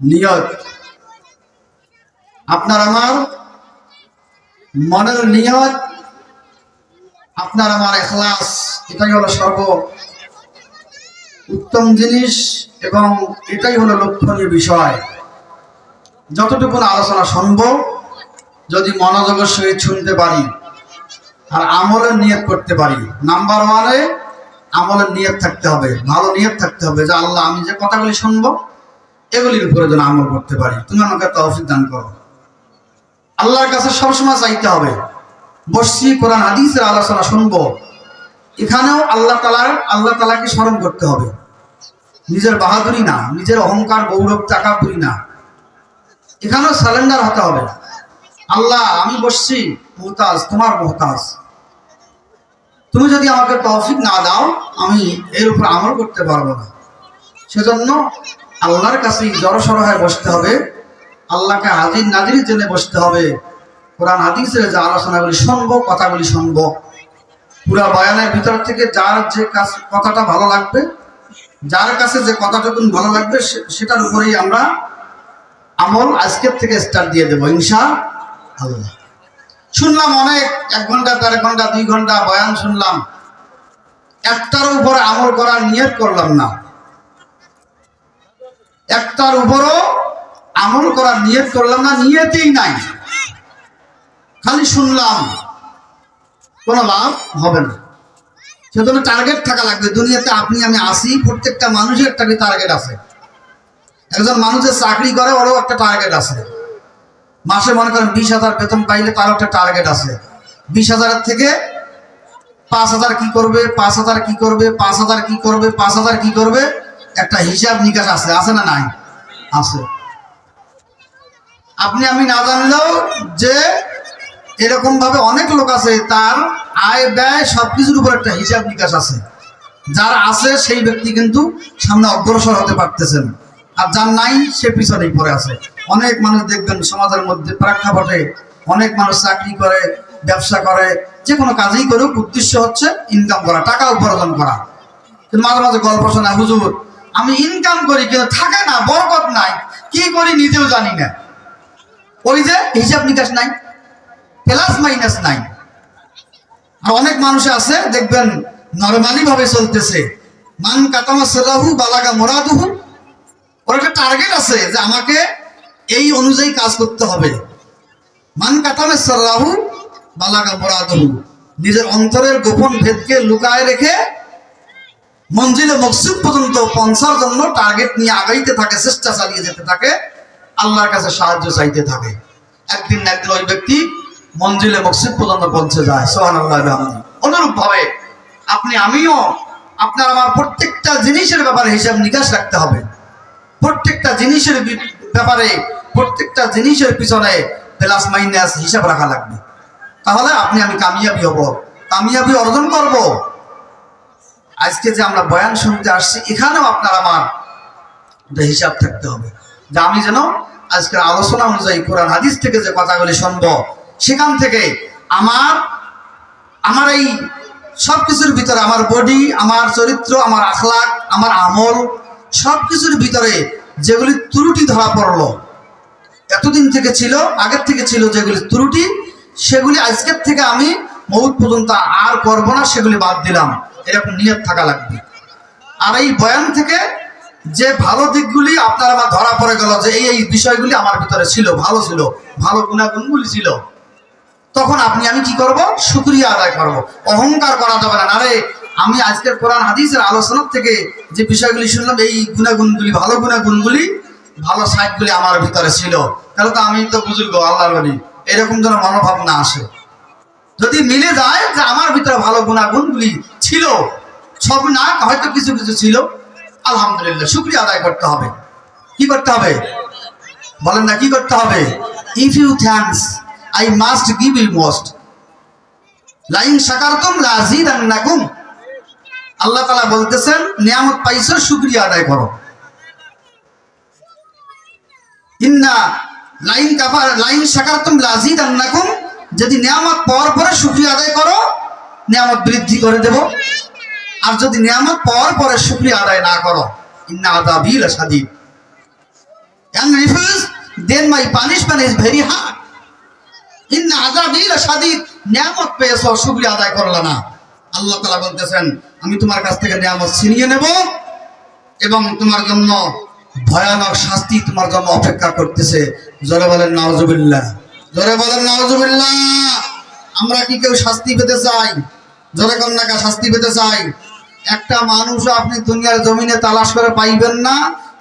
নিয়ত। আপনার আমার মনের নিয়ত, আপনার আমার এখলাস, এটাই হলো সর্ব উত্তম জিনিস এবং এটাই হলো লক্ষণীয় বিষয়। যতটুকু আলোচনা শুনব, যদি মনোযোগের সহিত শুনতে পারি, আর আমলের নিয়ত করতে পারি, নাম্বার ওয়ানে আমলের নিয়ত থাকতে হবে, ভালো নিয়ত থাকতে হবে, যে আল্লাহ আমি যে কথাগুলি শুনব এগুলির উপরে যেন আমল করতে পারি। তুমি আমাকে তৌফিক দান করো। আল্লাহর কাছে সবসময় চাইতে হবে, বসছি কোরআন, হাদিসের আলোচনা শুনব। এখানেও আল্লাহ তালার, আল্লাহ তালাকে স্মরণ করতে হবে। নিজের বাহাদুরি না, নিজের অহংকার, গৌরব টাকাপুরি না। এখানেও স্যালেন্ডার হতে হবে। আল্লাহ, আমি বসছি, মোহতাজ, তোমার মোহতাজ। তুমি যদি আমাকে তহফিক না দাও, আমি এর উপর আমল করতে পারব না। সেজন্য আল্লাহর কাছে জড়সড় হয়ে বসতে হবে। আল্লাহকে হাজির নাজির জেনে বসতে হবে। কোরআন, হাদিসের যে আলোচনাগুলি শুনব, কথাগুলি শুনব। পুরা বয়ানের ভিতর থেকে যার যে কাজ, কথাটা ভালো লাগবে, যার কাছে যে কথাটুকু ভালো লাগবে সেটার উপরেই আমরা আমল আজকের থেকে স্টার্ট দিয়ে দেবো ইনশা আল্লাহ শুনলাম অনেক, এক ঘণ্টা, দেড় ঘণ্টা, দুই ঘণ্টা বয়ান শুনলাম। একটার উপরে আমল করার নিয়ত করলাম না। একটার উপরও আমল করার নিয়ত করলাম না, নিয়তেই নাই। খালি শুনলাম, কোনো লাভ হবে না। সেজন্য টার্গেট থাকা লাগবে। দুনিয়াতে আপনি, আমি আসি, প্রত্যেকটা মানুষের একটা টার্গেট আছে। একজন মানুষের চাকরি করে, ওরও একটা টার্গেট আছে। মাসে মনে করেন বিশ হাজার বেতন পাইলে তারও একটা টার্গেট আছে। বিশ হাজারের থেকে পাঁচ হাজার কি করবে, পাঁচ হাজার কি করবে, পাঁচ হাজার কি করবে, পাঁচ হাজার কি করবে একটা হিসাব নিকাশ আছে আছে না নাই? আছে। আপনি, আমি না জানলেও যে এরকম ভাবে অনেক লোক আছে, তার আয় ব্যয় সবকিছুর উপর একটা হিসাব নিকাশ আছে। যার আছে, সেই ব্যক্তি কিন্তু সামনে অগ্রসর হতে পারতেছেন। আর যার নাই, সে পিছনেই পড়ে আছে। অনেক মানুষ দেখবেন সমাজের মধ্যে প্রেক্ষাপটে অনেক মানুষ চাকরি করে, ব্যবসা করে, যে কোনো কাজেই করুক, উদ্দেশ্য হচ্ছে ইনকাম করা, টাকা উপার্জন করা। কিন্তু মাঝে মাঝে গল্প শোনা হুজুর আমি ইনকাম করি কিন্তু থাকে না, বরকত নাই। কি করি নিজেও জানি না। ওই যে হিসাব নিকাশ নাই প্লাস মাইনাস নাই। আর অনেক মানুষ আছে, দেখবেন নর্মালি ভাবে চলতেছে। মান কাতামা সেলাহু বালাগা মোরাদুহু। ওর একটা টার্গেট আছে যে আমাকে এই অনুযায়ী কাজ করতে হবে। মান কাতামে সাল্লাহু বালাগা মোরাদুহু। নিজের অন্তরের গোপন ভেদকে লুকায় রেখে মঞ্জিলে মকসুদ পর্যন্ত পৌঁছার জন্য টার্গেট নিয়ে আগাইতে থাকে, চেষ্টা চালিয়ে যেতে থাকে, আল্লাহর কাছে সাহায্য চাইতে থাকে। একদিন না একদিন ওই ব্যক্তি মঞ্জিলে মসজিদ পর্যন্ত পৌঁছে যায় সোহান অনুরূপ ভাবে আপনি, আমিও আপনার আমার প্রত্যেকটা জিনিসের ব্যাপারে হিসাব নিকাশ রাখতে হবে। প্রত্যেকটা জিনিসের ব্যাপারে, প্রত্যেকটা জিনিসের পিছনে প্লাস মাইনাস হিসাব রাখা লাগবে। তাহলে আপনি, আমি কামিয়াবি হব। কামিয়াবি অর্জন করব। আজকে যে আমরা বয়ান শুনতে আসছি, এখানেও আপনার আমার হিসাব থাকতে হবে। যে আমি যেন আজকের আলোচনা অনুযায়ী কোরআন, হাদিস থেকে যে কথাগুলি শুনব, সেখান থেকে আমার আমার এই সব কিছুর ভিতরে আমার বডি, আমার চরিত্র, আমার আখলাক, আমার আমল সব কিছুর ভিতরে যেগুলি ত্রুটি ধরা পড়ল, এতদিন থেকে ছিল, আগের থেকে ছিল যেগুলি ত্রুটি, সেগুলি আজকের থেকে আমি মৌত পর্যন্ত আর করব না, সেগুলি বাদ দিলাম। এরকম নিয়ত থাকা লাগবে। আর এই বয়ান থেকে যে ভালো দিকগুলি আপনার আমার ধরা পড়ে গেল, যে এই এই বিষয়গুলি আমার ভিতরে ছিল, ভালো ছিল, ভালো গুণাগুণগুলি ছিল, তখন আপনি, আমি কি করব? শুক্রিয়া আদায় করব। অহংকার করা যাবে না। আরে, আমি আজকের কোরআন, হাদিসের আলোচনার থেকে যে বিষয়গুলি শুনলাম, এই গুণাগুণগুলি, ভালো গুণাগুণগুলি, ভালো সাইডগুলি আমার ভিতরে ছিল। তাহলে তো আমি তো আল্লাহর বলি এরকম যেন মনোভাব না আসে। যদি মিলে যায় যে আমার ভিতরে ভালো গুণাগুণগুলি ছিল। সব না, হয়তো কিছু কিছু ছিল। আলহামদুলিল্লাহ, শুক্রিয়া আদায় করতে হবে। কি করতে হবে? বলেন না, কি করতে হবে? If you thanks I must give you most line সাকারতুম লাজিদান্নাকুম আল্লাহ তালা বলতেছেন, নিয়ামত পাইছো, শুকরিয়া আদায় করো। ইন্না লাইন কাফার, লাইন সাকারতুম লাজিদান্নাকুম যদি নিয়ামত পাওয়ার পরে শুকরিয়া আদায় করো নিয়ামত বৃদ্ধি করে দেব। আর যদি নিয়ামত পাওয়ার পরে শুকরিয়া আদায় না করো ইন্না আদাবি লাসাদিদ and refuse, then my punishment is very hard. ইন আজাবিল সাদিদ নিয়ামত পেয়েছ আদায় না। আল্লাহ তাআলা বলতেছেন আমি তোমার কাছ থেকে নিয়ামত ছিনিয়ে নেব এবং তোমার জন্য ভয়ানক শাস্তি তোমার জন্য অপেক্ষা করতেছে। জোরে বলেন জোরে বলেন নাওজুবিল্লাহ আমরা কি কেউ শাস্তি পেতে চাই? জোরে কন্যাকা শাস্তি পেতে চাই। একটা মানুষও আপনি দুনিয়ার জমিনে তালাশ করে পাইবেন না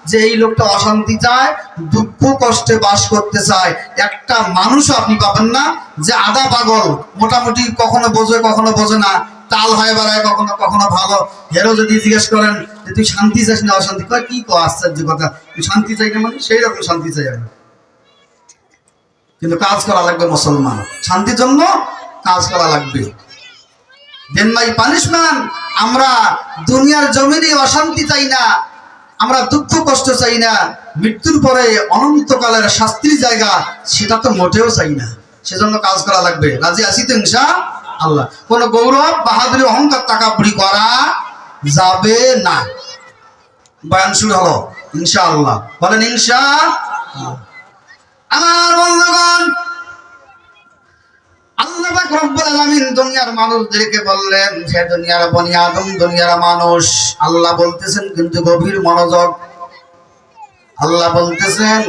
যে এই লোকটা অশান্তি চায়, দুঃখ কষ্টে বাস করতে চায়। একটা মানুষও আপনি পাবেন না যে আদা পাগল, মোটামুটি কখনো বোঝে কখনো বোঝে না। তাল হয় বেড়ায়, কখনো কখনো ভালো। হেরো যদি জিজ্ঞেস করেন যে, তুই শান্তি চাস না অশান্তি? কয়, কি কো আশ্চর্য কথা। তুই শান্তি চাই না মানে? সেই রকম শান্তি চাই আমি। কিন্তু কাজ করা লাগবে মুসলমান। শান্তির জন্য কাজ করা লাগবে। দেন মাই পানিশমেন্ট আমরা দুনিয়ার জমিনে অশান্তি চাই না, আমরা দুঃখ কষ্ট চাই না, মৃত্যুর পরে অনন্তকালের শাস্তির জায়গা সেটা তো মোটেও চাই না। সেজন্য কাজ করা লাগবে। রাজি আছি তো ইনশা আল্লাহ। কোন গৌরব, বাহাদুরি, অহংকার, টাকা বুড়ি করা যাবে না। বয়ান শুরু হলো। ইনশা আল্লাহ। বলেন ইনশা। আমার বন্ধুগণ, আল্লাহ রব্বুল আলামিন দুনিয়ার মানুষদেরকে বললেন, হে দুনিয়ার বনি আদম, দুনিয়ার মানুষ। আল্লাহ বলতেছেন, কিন্তু গভীর মনোযোগ। আল্লাহ বলতেছেন,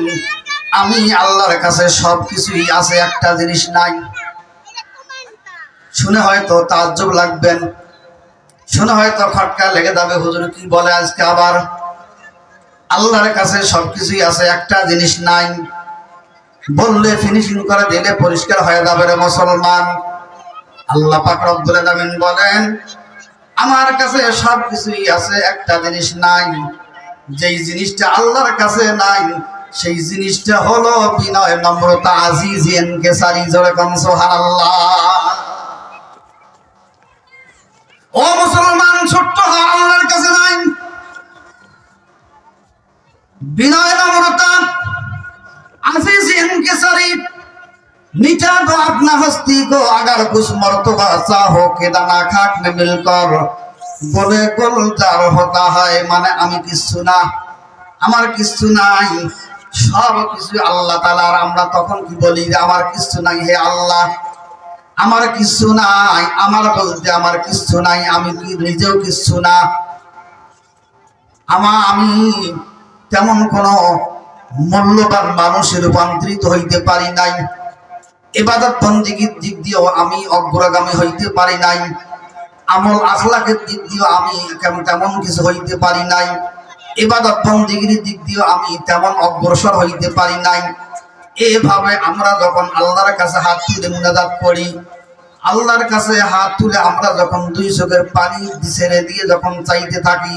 আমি আল্লাহর কাছে সব কিছুই আছে, একটা জিনিস নাই। শুনে হয়তো তাজ্জব লাগবেন শুনে হয়তো খটকা লেগে যাবে, হুজুর কি বলে আজকে আবার? আল্লাহর কাছে সবকিছুই আছে, একটা জিনিস নাই। বললে ফিনিশিং করে, দিলে পরিষ্কার হয়ে যাবে রে মুসলমান। আল্লাহ পাক রব্বুল আলামিন বলেন, আমার কাছে সব কিছুই আছে, একটা জিনিস নাই। যেই জিনিসটা আল্লাহর কাছে নাই, সেই জিনিসটা হলো বিনয় নম্রতা, আজিজ এনকেসারি জোরে কম সুবহানাল্লাহ। ও মুসলমান, ছোট্ট হওয়া আল্লাহর কাছে নাই বিনয় নম্রতা গো, আগার মানে আমি কিছু না, আমার কিছু নাই। সব কিছু আল্লাহ তালার আমরা তখন কি বলি যে আমার কিছু নাই হে আল্লাহ? আমার কিছু নাই, আমার বলতে আমার কিছু নাই, আমি কি নিজেও কিছু না? আমার আমি তেমন কোনো মূল্যবান মানুষে রূপান্তরিত হইতে পারি নাই। এবাদত বন্দিগির দিক দিয়েও আমি অগ্রগামী হইতে পারি নাই। আমল আখলাকের দিক দিয়েও আমি তেমন কিছু হইতে পারি নাই। এবাদত বন্দিগির দিক দিয়েও আমি তেমন অগ্রসর হইতে পারি নাই। এভাবে আমরা যখন আল্লাহর কাছে হাত তুলে মুনাজাত করি, আল্লাহর কাছে হাত তুলে আমরা যখন দুই চোখের পানি ছেড়ে দিয়ে যখন চাইতে থাকি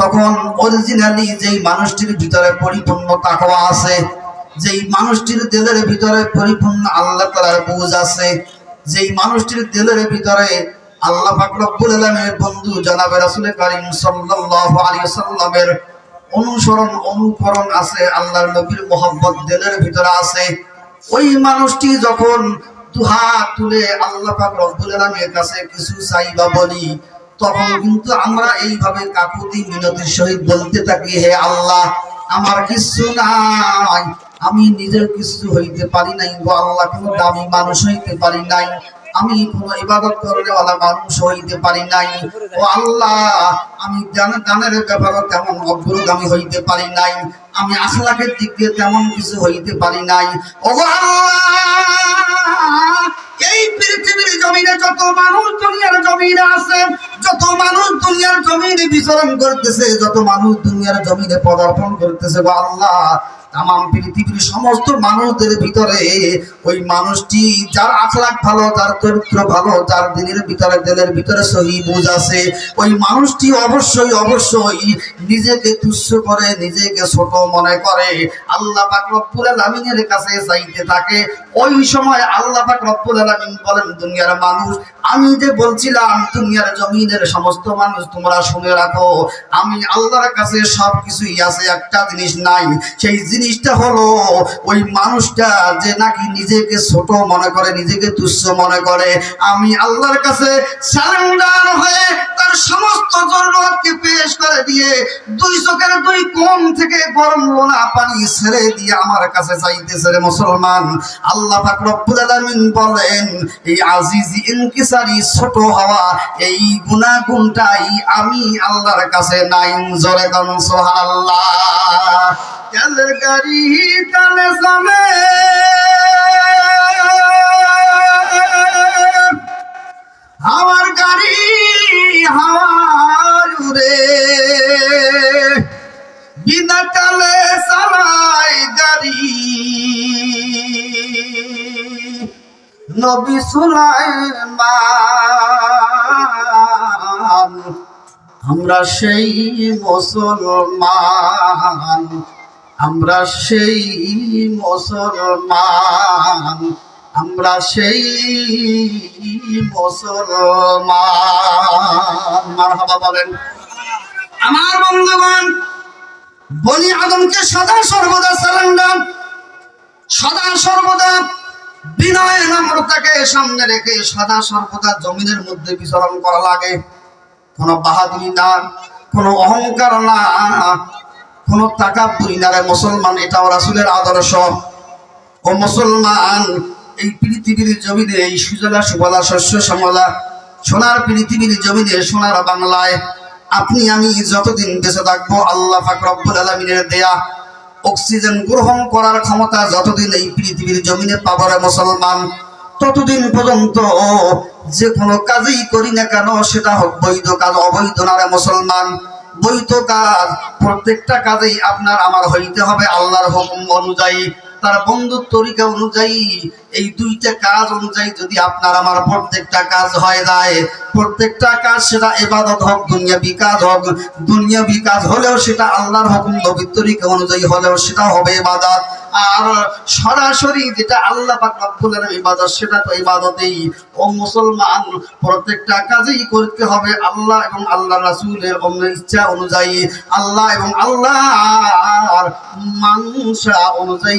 তখন অরিজিনালি যেই মানুষটির ভিতরে পরিপূর্ণ তাকওয়া আছে, যেই মানুষটির দিলের ভিতরে পরিপূর্ণ আল্লাহ তাআলার বুঝ আছে, যেই মানুষটির দিলের ভিতরে আল্লাহ পাক রব্বুল আলামিনের বন্ধু জনাবে রাসূল করিম সাল্লাল্লাহু আলাইহি ওয়াসাল্লামের অনুসরণ, অনুকরণ আছে, আল্লাহর নবীর মোহাম্মত দিলের ভিতরে আছে। ওই মানুষটি যখন দুহাত তুলে আল্লাহ পাক রব্বুল আলামিনের কাছে কিছু চাইবা বলি তখন কিন্তু আমরা এইভাবে কাকুতি মিনতির সহিত বলতে থাকি হে আল্লাহ আমার কিছু নাই আমি নিজের কিছু হইতে পারি নাই গো আল্লাহ কোনো দামি মানুষ হইতে পারি নাই আমি কোনো ইবাদত করেওয়ালা মানুষ হইতে পারি নাই। ও আল্লাহ আমি গান গানের ব্যাপারে তেমন অগ্রগামী হইতে পারি নাই আমি আখলাকের দিক দিয়ে তেমন কিছু হইতে পারি নাই। ও আল্লাহ এই পৃথিবীর জমিনে যত মানুষ দুনিয়ার জমিনে আছে যত মানুষ দুনিয়ার জমিনে বিচরণ করতেছে, যত মানুষ দুনিয়ার জমিনে পদার্পণ করতেছে গো আল্লাহ তাম পৃথিবীর সমস্ত মানুষদের ভিতরে ওই মানুষটি যার আখলাক ভালো, যার চরিত্র ভালো, যার দিনের ভিতরে, দিলের ভিতরে সহি বুঝ আছে, ওই মানুষটি অবশ্যই অবশ্যই নিজেকে তুচ্ছ করে, নিজেকে ছোট মনে করে। আল্লাহ পাক রব্বুল আলামিনের কাছে চাইতে থাকে, ওই সময় আল্লাহ পাক রব্বুল আলামিন বলেন, দুনিয়ার মানুষ, আমি যে বলছিলাম, দুনিয়ার জমিনে জমিনের সমস্ত মানুষ তোমরা শুনে রাখো। আমি আল্লাহর কাছে সব কিছুই আছে, একটা জিনিস নাই। সেই জিনিসটা হলো, ওই মানুষটা যে নাকি নিজেকে ছোট মনে করে, নিজেকে তুচ্ছ মনে করে। আমি আল্লাহর কাছে হয়ে তার সমস্ত জরুরতকে পেশ করে দিয়ে দুই চোখের দুই কোণ থেকে গরম লোনা পানি ছেড়ে দিয়ে আমার কাছে চাইতেছে রে মুসলমান। আল্লাহ পাক আলামিন বলেন, এই আজিজি ইনকিসারি ছোট হওয়া, এই গুণাগুণটাই আমি আল্লাহর কাছে নাই। জোরে গান সুবহানাল্লাহ। তেলের গাড়ি তালে সামে আমার গাড়ি বিনা কালে চালাই গাড়ি। নবী সুলাইমান আমরা সেই মুসলমান, আমরা সেই মুসলমান, আমরা সেই মুসলমান। মারহাবা বলেন, আমার বন্ধুগণ, বনি আদমকে সদা সর্বদা সালান্ডার সদা সর্বদা বিনয় নম্রতাকে সামনে রেখে সদা সর্বদা জমিনের মধ্যে বিচরণ করা লাগে। কোনো বাহাদুরি না কোনো অহংকার না কোনো টাকা পুরি না রে মুসলমান এটাও রাসুলের আদর্শ। ও মুসলমান, এই পৃথিবীর জমিনে, এই সুজলা সুবলা শস্য শ্যামলা, সোনার পৃথিবীর জমিনে, সোনার বাংলায়, আপনি, আমি যতদিন বেঁচে থাকব, আল্লাহ পাক রব্বুল আলমিনের দেয়া অক্সিজেন গ্রহণ করার ক্ষমতা যতদিন এই পৃথিবীর জমিনে পাবরে মুসলমান ততদিন পর্যন্ত যে কোনো কাজই করি না কেন, সেটা হোক বৈধ কাজ, অবৈধ নারে মুসলমান। বৈধ কাজ প্রত্যেকটা কাজেই আপনার আমার হইতে হবে, আল্লাহর হুকুম অনুযায়ী। তার বন্ধুর তরিকা অনুযায়ী, এই দুইটা কাজ অনুযায়ী যদি আপনার আমার প্রত্যেকটা কাজ হয়ে যায়, প্রত্যেকটা কাজ সেটা এবাদত হোক দুনিয়া বিকাশ হোক দুনিয়া বিকাশ হলেও সেটা আল্লাহর হুকুম, নবীর তরিকা অনুযায়ী হলেও সেটা হবে ইবাদত। আর সরাসরি যেটা আল্লাহ পাক ইবাদত, সেটা তো ইবাদতেই। ও মুসলমান, প্রত্যেকটা কাজেই করতে হবে আল্লাহ এবং আল্লাহ রাসূলের অন্য ইচ্ছা অনুযায়ী। আল্লাহ এবং আল্লাহর মানসা অনুযায়ী